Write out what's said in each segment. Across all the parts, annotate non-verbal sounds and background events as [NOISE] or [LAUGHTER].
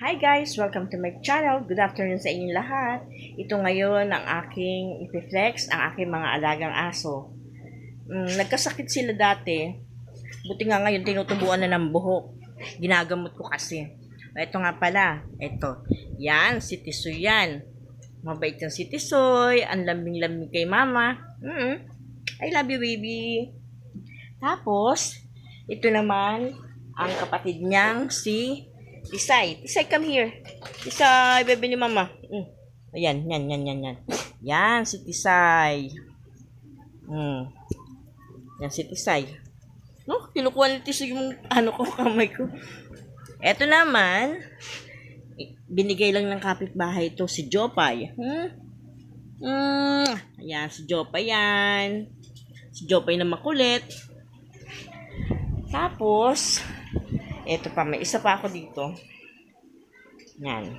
Hi guys! Welcome to my channel. Good afternoon sa inyong lahat. Ito ngayon ang aking ipiflex, ang aking mga alagang aso. Mm, nagkasakit sila dati. Buti nga ngayon tinutubuan na ng buhok. Ginagamot ko kasi. Ito nga pala. Ito. Yan, si Tisoy yan. Mabait yung si Tisoy. Ang lambing-lambing kay mama. Mm I love you, baby. Tapos, ito naman, ang kapatid niyang si Tisay. Tisay, come here. Tisay, bebe ni mama. Mm. Ayan, yan, yan, yan, yan. Yan, si Tisay. Mm. Yan, si Tisay. No, kinukuha ni Tisay yung ano ko, [LAUGHS] kamay ko. Eto naman, binigay lang ng kapitbahay ito si Jopay. Hmm? Mm, ayan, si Jopay yan. Si Jopay na makulit. Tapos, eto pa, may isa pa ako dito. Yan.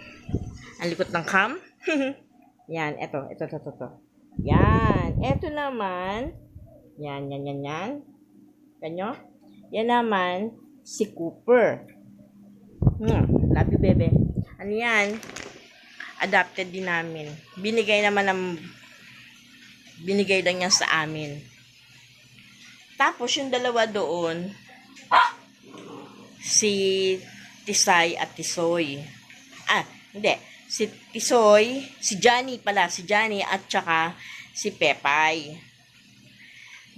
Ang likot ng cam. [LAUGHS] yan, eto, eto, eto, eto, eto. Yan. Eto naman, yan, yan, yan, yan. Ganyo? Yan naman, si Cooper. Hmm, love you, bebe. Ano yan? Adopted din namin. Binigay naman ng binigay lang yan sa amin. Tapos yung dalawa doon, si Tisay at Tisoy. Ah, hindi. Si Tisoy, si Johnny pala, si Johnny at saka si Pepay.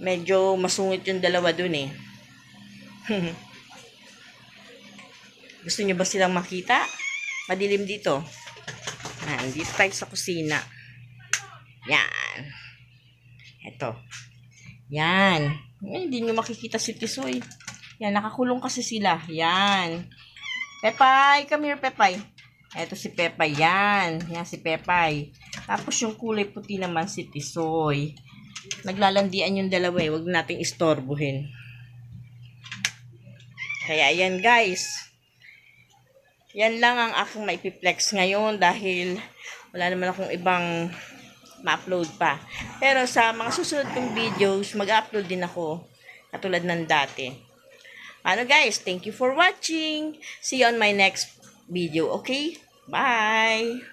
Medyo masungit yung dalawa dun eh. [LAUGHS] Gusto niyo ba silang makita? Madilim dito. Yan, dito tayo sa kusina. Yan. Ito. Yan. Hindi nyo makikita si Tisoy. Yan, nakakulong kasi sila. Yan. Pepay, come here, Pepay. Ito si Pepay, yan. Yan si Pepay. Tapos yung kulay puti naman si Tisoy. Naglalandian yung dalawa eh. Huwag nating istorbohin. Kaya yan guys. Yan lang ang aking maipiplex ngayon dahil wala naman akong ibang ma-upload pa. Pero sa mga susunod kong videos, mag-upload din ako katulad ng dati. Ano guys, thank you for watching. See you on my next video, okay? Bye!